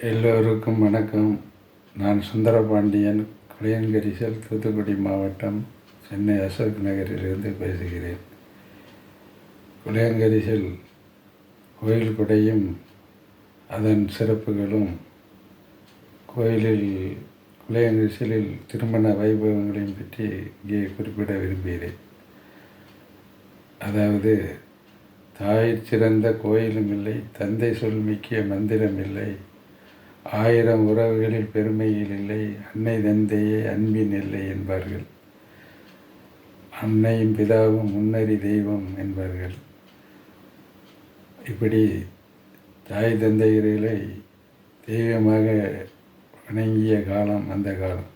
எல்லோருக்கும் வணக்கம். நான் சுந்தரபாண்டியன் குளியன்கரிசல் தூத்துக்குடி மாவட்டம் சென்னை அசோக் நகரிலிருந்து பேசுகிறேன். குளியங்கரிசல் கோயில் குடையும் அதன் சிறப்புகளும் கோயிலில் குளியங்கரிசலில் திருமண வைபவங்களையும் பற்றி இங்கே குறிப்பிட விரும்புகிறேன். அதாவது தாய் சிறந்த கோயிலும் இல்லை தந்தை சொல் மிக்க மந்திரம் இல்லை ஆயிரம் உறவுகளில் பெருமையில் இல்லை அன்னை தந்தையே அன்பின் இல்லை என்பார்கள். அன்னையும் பிதாவும் முன்னறி தெய்வம் என்பார்கள். இப்படி தாய் தந்தையர்களை தெய்வமாக வணங்கிய காலம் அந்த காலம்.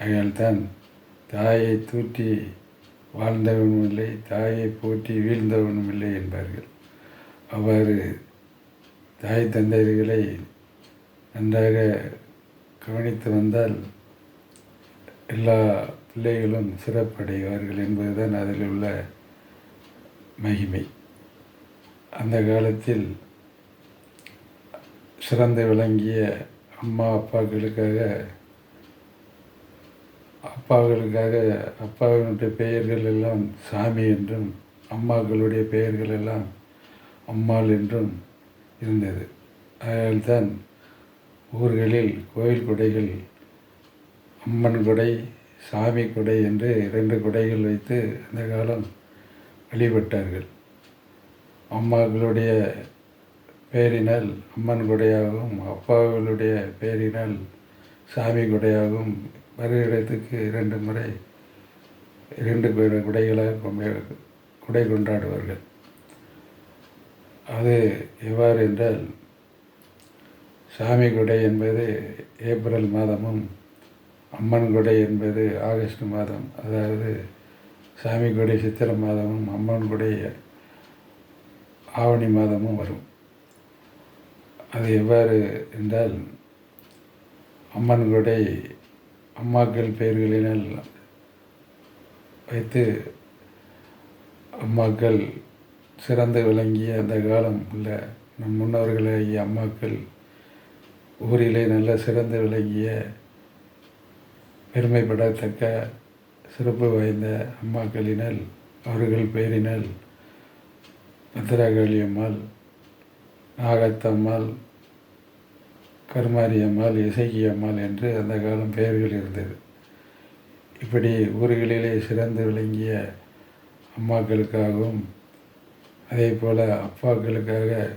ஆகையால்தான் தாயை தூற்றி வாழ்ந்தவனும் இல்லை தாயை போற்றி வீழ்ந்தவனும் இல்லை என்பார்கள். அவ்வாறு தாய் தந்தையர்களை நன்றாக கவனித்து வந்தால் எல்லா பிள்ளைகளும் சிறப்படைவார்கள் என்பதுதான் அதில் உள்ள மகிமை. அந்த காலத்தில் சிறந்து விளங்கிய அம்மா அப்பாக்களுக்காக அப்பாக்களுக்காக அப்பாவினுடைய பெயர்கள் எல்லாம் சாமி என்றும் அம்மாக்களுடைய பெயர்கள் எல்லாம் அம்மாள் என்றும் இருந்தது. அதனால்தான் ஊர்களில் கோயில் குடைகள் அம்மன் கொடை சாமி குடை என்று இரண்டு குடைகள் வைத்து அந்த காலம் வழிபட்டார்கள். அம்மாக்களுடைய பெயரினால் அம்மன் குடையாகவும் அப்பாக்களுடைய பெயரினால் சாமி குடையாகவும் வருகிறதுக்கு இரண்டு முறை இரண்டு குடைகளாக கொண்ட- குடை கொண்டாடுவார்கள். அது எவ்வாறு என்றால் சாமி குடை என்பது ஏப்ரல் மாதமும் அம்மன் குடை என்பது ஆகஸ்ட் மாதம். அதாவது சாமி குடை சித்திரை மாதமும் அம்மன் குடை ஆவணி மாதமும் வரும். அது எவ்வாறு என்றால் அம்மன் குடை அம்மாக்கள் பெயர்களினால் வைத்து அம்மாக்கள் சிறந்து விளங்கிய அந்த காலம் உள்ள நம் முன்னோர்களாகிய அம்மாக்கள் ஊரிலே நல்ல சிறந்து விளங்கிய பெருமைப்படத்தக்க சிறப்பு வாய்ந்த அம்மாக்களினால் அவர்கள் பெயரினால் பத்திராகாளி அம்மாள் நாகத்தம்மாள் கருமாரி அம்மாள் இசைக்கி அம்மாள் என்று அந்த காலம் பெயர்கள் இருந்தது. இப்படி ஊர்களிலே சிறந்து விளங்கிய அம்மாக்களுக்காகவும் அதே போல் அப்பாக்களுக்காக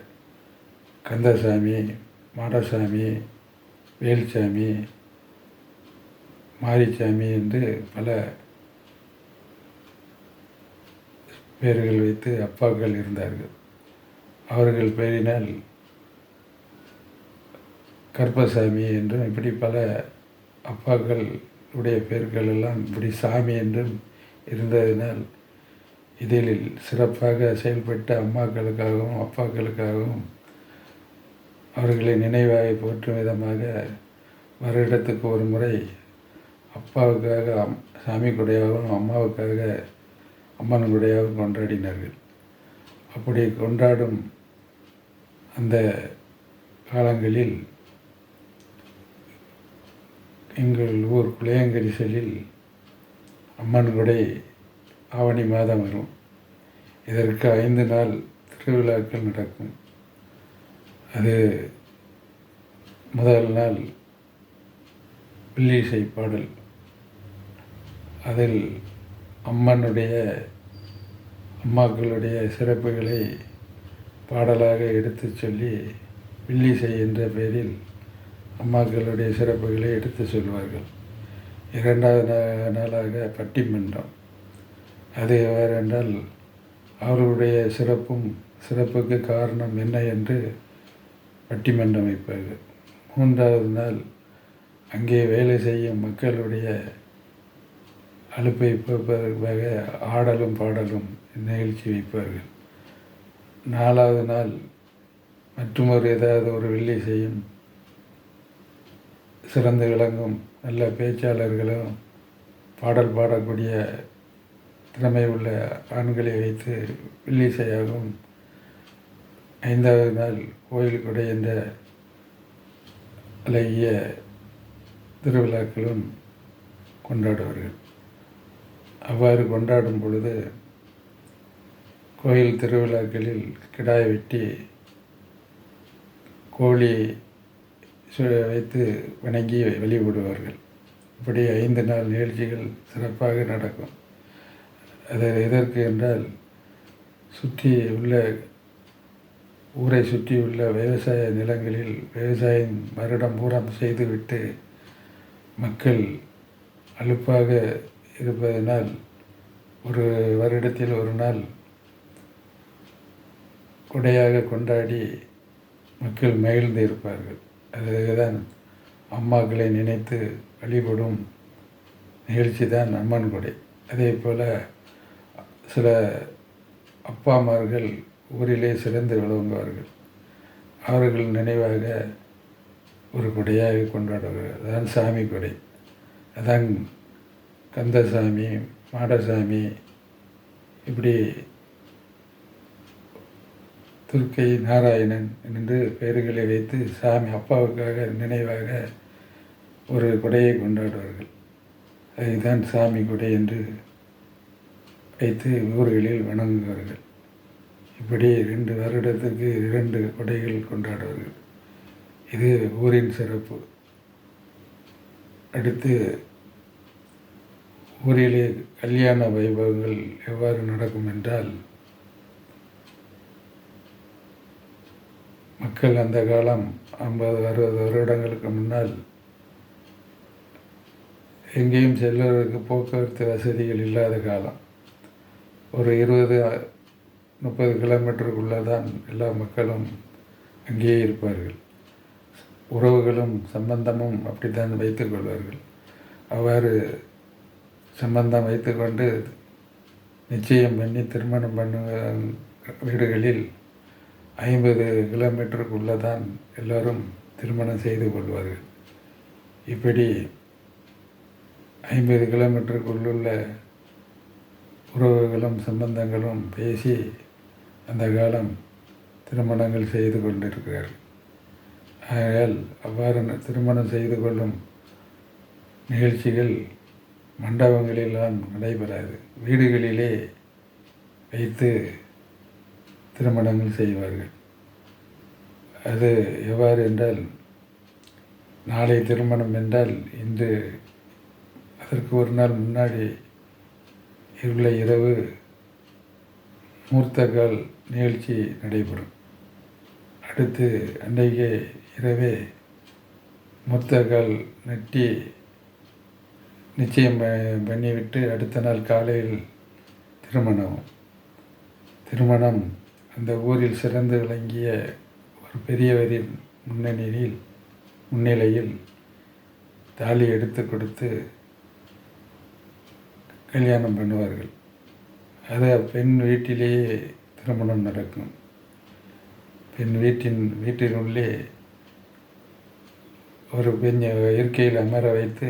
கந்தசாமி மாடசாமி வேல்சாமி மாரிசாமி என்று பல பெயர்கள் வைத்து அப்பாக்கள் இருந்தார்கள். அவர்கள் பெயரினால் கர்பசாமி என்றும் இப்படி பல அப்பாக்கள் உடைய பெயர்கள் எல்லாம் இப்படி சாமி என்றும் இருந்ததினால் இதில் சிறப்பாக செயல்பட்ட அம்மாக்களுக்காகவும் அப்பாக்களுக்காகவும் அவர்களை நினைவாக போற்றும் விதமாக வருடத்துக்கு ஒரு முறை அப்பாவுக்காக அம் சாமி குடையாகவும் அம்மாவுக்காக அம்மன் குடையாகவும் கொண்டாடினார்கள். அப்படி கொண்டாடும் அந்த காலங்களில் எங்கள் ஊர் குளையங்கரிசலில் அம்மன் குடை ஆவணி மாதம் வரும். இதற்கு ஐந்து நாள் திருவிழாக்கள் நடக்கும். அது முதல் நாள் பில்லிசை பாடல். அதில் அம்மனுடைய அம்மாக்களுடைய சிறப்புகளை பாடலாக எடுத்துச் சொல்லி பில்லிசை என்ற பெயரில் அம்மாக்களுடைய சிறப்புகளை எடுத்து சொல்வார்கள். இரண்டாவது நா- நாளாக பட்டிமன்றம். அது வேறென்றால் அவர்களுடைய சிறப்பும் சிறப்புக்கு காரணம் என்ன என்று பட்டிமன்றம் வைப்பார்கள் மூன்றாவது நாள் அங்கே வேலை செய்யும் மக்களுடைய அலுப்பை போப்பதற்காக ஆடலும் பாடலும் நிகழ்ச்சி வைப்பார்கள். நாலாவது நாள் மற்றொரு ஏதாவது ஒரு வெள்ளி செய்யும் சிறந்து விளங்கும் நல்ல பேச்சாளர்களும் பாடல் பாடக்கூடிய திறமை உள்ள ஆண்களை வைத்து வில்லிசையாகவும் ஐந்தாவது நாள் கோயில் கொடை என்ற அழகிய திருவிழாக்களும் கொண்டாடுவார்கள். அவ்வாறு கொண்டாடும் பொழுது கோயில் திருவிழாக்களில் கிடாய் வெட்டி கோழி வைத்து வணங்கி வழிபடுவார்கள். இப்படி ஐந்து நாள் நிகழ்ச்சிகள் சிறப்பாக நடக்கும். அது எதற்கு என்றால் சுற்றி உள்ள ஊரை சுற்றியுள்ள விவசாய நிலங்களில் விவசாயம் வருடம் பூரம் செய்துவிட்டு மக்கள் அலுப்பாக இருப்பதனால் ஒரு வருடத்தில் ஒரு நாள் கொடையாக கொண்டாடி மக்கள் மகிழ்ந்து இருப்பார்கள். அதுதான் அம்மாக்களை நினைத்து வழிபடும் நிகழ்ச்சி தான் அம்மன் கொடை. அதே போல் சில அப்பாமார்கள் ஊரிலே சிறந்து விளங்குவார்கள். அவர்கள் நினைவாக ஒரு கொடையாக கொண்டாடுவார்கள். அதான் சாமி கொடை. அதான் கந்தசாமி மாடசாமி இப்படி துர்க்கை நாராயணன் என்று பெயர்களை வைத்து சாமி அப்பாவுக்காக நினைவாக ஒரு கொடையை கொண்டாடுவார்கள். அதுதான் சாமி கொடை என்று வைத்து ஊர்களில் வணங்குவார்கள். இப்படி ரெண்டு வருடத்துக்கு இரண்டு கொடைகள் கொண்டாடுவார்கள். இது ஊரின் சிறப்பு. அடுத்து ஊரிலே கல்யாண வைபவங்கள் எவ்வாறு நடக்கும் என்றால் மக்கள் அந்த காலம் ஐம்பது அறுபது வருடங்களுக்கு முன்னால் எங்கேயும் செல்வதற்கு போக்குவரத்து வசதிகள் இல்லாத காலம். ஒரு இருபது முப்பது கிலோமீட்டருக்குள்ளே தான் எல்லா மக்களும் அங்கேயே இருப்பார்கள். உறவுகளும் சம்பந்தமும் அப்படித்தான் வைத்துக் கொள்வார்கள். அவ்வாறு சம்பந்தம் வைத்துக்கொண்டு நிச்சயம் பண்ணி திருமணம் பண்ணுவ வீடுகளில் ஐம்பது கிலோமீட்டருக்குள்ளே தான் எல்லோரும் திருமணம் செய்து கொள்வார்கள். இப்படி ஐம்பது கிலோமீட்டருக்குள்ளுள்ள உறவுகளும் சம்பந்தங்களும் பேசி அந்த காலம் திருமணங்கள் செய்து கொண்டிருக்கிறார்கள். ஆகையால் அவ்வாறு ந- திருமணம் செய்து கொள்ளும் நிகழ்ச்சிகள் மண்டபங்களிலாம் நடைபெறாது. வீடுகளிலே வைத்து திருமணங்கள் செய்வார்கள். அது எவ்வாறு என்றால் நாளை திருமணம் என்றால் இன்று அதற்கு ஒரு நாள் முன்னாடி உள்ள இரவு மூர்த்தகால் நிகழ்ச்சி நடைபெறும். அடுத்து அன்றைக்கு இரவே மூர்த்தகால் நட்டி நிச்சயம் ப- பண்ணிவிட்டு அடுத்த நாள் காலையில் திருமணம். திருமணம் அந்த ஊரில் சிறந்து விளங்கிய ஒரு பெரியவரின் முன்னணியில் முன்னிலையில் தாலி எடுத்து கொடுத்து கல்யாணம் பண்ணுவார்கள். அது பெண் வீட்டிலேயே திருமணம் நடக்கும். பெண் வீட்டின் வீட்டினுள்ளே ஒரு பெண் இருக்கையில் அமர வைத்து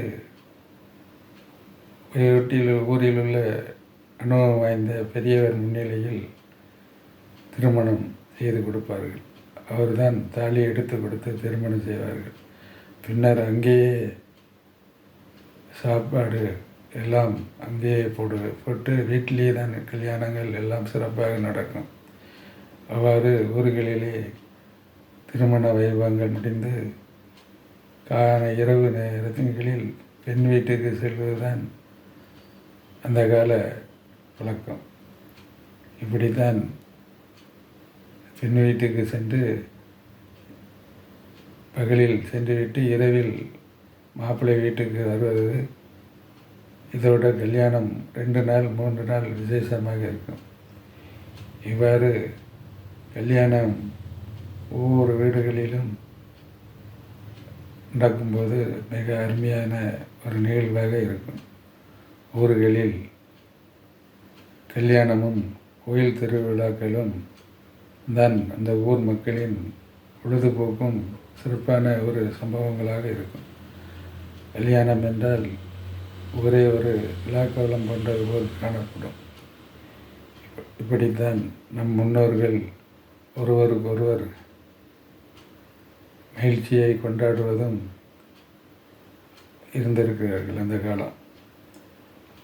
வீட்டில் ஊரில் உள்ள அனுபவம் வாய்ந்த பெரியவர் முன்னிலையில் திருமணம் செய்து கொடுப்பார்கள். அவர்தான் தாலி எடுத்து கொடுத்து திருமணம் செய்வார்கள். பின்னர் அங்கேயே சாப்பாடு எல்லாம் அங்கேயே போடு போட்டு வீட்டிலேயே தான் கல்யாணங்கள் எல்லாம் சிறப்பாக நடக்கும். அவ்வாறு ஊர்களிலே திருமண வைபவங்கள் முடிந்து காண இரவு நேரத்தின்களில் பெண் வீட்டுக்கு செல்வதுதான் அந்த கால பழக்கம் இப்படித்தான் பெண் வீட்டுக்கு சென்று பகலில் சென்றுவிட்டு இரவில் மாப்பிள்ளை வீட்டுக்கு வருவது இதோட கல்யாணம் ரெண்டு நாள் மூன்று நாள் விசேஷமாக இருக்கும். இவ்வாறு கல்யாணம் ஒவ்வொரு வீடுகளிலும் நடக்கும்போது மிக அருமையான ஒரு நிகழ்வாக இருக்கும். ஊர்களில் கல்யாணமும் கோயில் திருவிழாக்களும் தான் அந்த ஊர் மக்களின் பொழுதுபோக்கும் சிறப்பான ஒரு சம்பவங்களாக இருக்கும். கல்யாணம் என்றால் ஒரே ஒரு விழாக்கோலம் கொண்டது போல் காணப்படும். இப்படித்தான் நம் முன்னோர்கள் ஒருவருக்கொருவர் மகிழ்ச்சியை கொண்டாடுவதும் இருந்திருக்கிறார்கள் அந்த காலம்.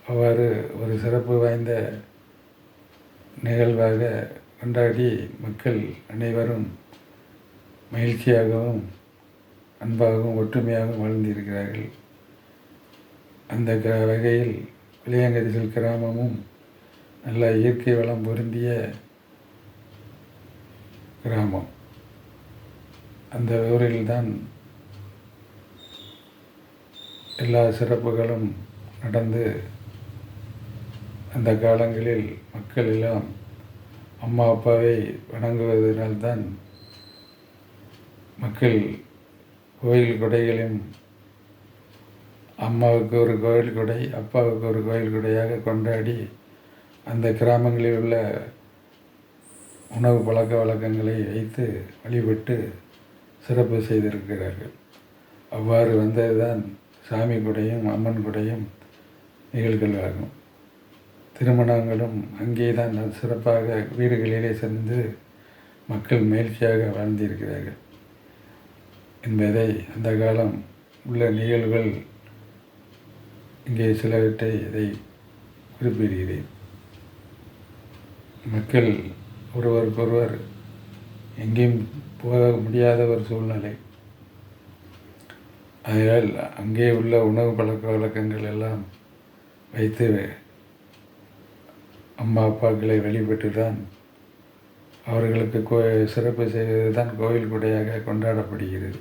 அவ்வாறு ஒரு சிறப்பு வாய்ந்த நிகழ்வாக கொண்டாடி மக்கள் அனைவரும் மகிழ்ச்சியாகவும் அன்பாகவும் ஒற்றுமையாகவும் வாழ்ந்திருக்கிறார்கள். அந்த க வகையில் விளையாங்கரிசல் கிராமமும் நல்ல இயற்கை வளம் பொருந்திய கிராமம். அந்த ஊரில்தான் எல்லா சிறப்புகளும் நடந்து அந்த காலங்களில் மக்கள் எல்லாம் அம்மா அப்பாவை வணங்குவதனால்தான் மக்கள் கோயில் கொடைகளையும் அம்மாவுக்கு ஒரு கோயில் கொடை அப்பாவுக்கு ஒரு கோயில் கொடையாக கொண்டாடி அந்த கிராமங்களில் உள்ள உணவு பழக்க வழக்கங்களை வைத்து வழிபட்டு சிறப்பு செய்திருக்கிறார்கள். அவ்வாறு வந்ததுதான் சாமி கொடையும் அம்மன் கொடையும் நிகழ்வுகளாகும் திருமணங்களும் அங்கே தான் சிறப்பாக வீடுகளிலே சென்று மக்கள் மகிழ்ச்சியாக வாழ்ந்திருக்கிறார்கள். என்பதை அந்த காலம் உள்ள நிகழ்வுகள் இங்கே சிலவற்றை இதை குறிப்பிடுகிறேன். மக்கள் ஒருவருக்கொருவர் எங்கேயும் போக முடியாத ஒரு சூழ்நிலை. ஆகையால் அங்கே உள்ள உணவு பழக்க வழக்கங்கள் எல்லாம் வைத்து அம்மா அப்பாக்களை வழிபட்டு தான் அவர்களுக்கு கோ சிறப்பு செய்வது தான் கோவில் கொடையாக கொண்டாடப்படுகிறது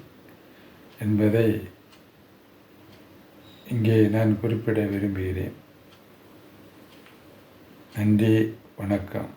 என்பதை இங்கே நான் குறிப்பிட விரும்புகிறேன். நன்றி வணக்கம்.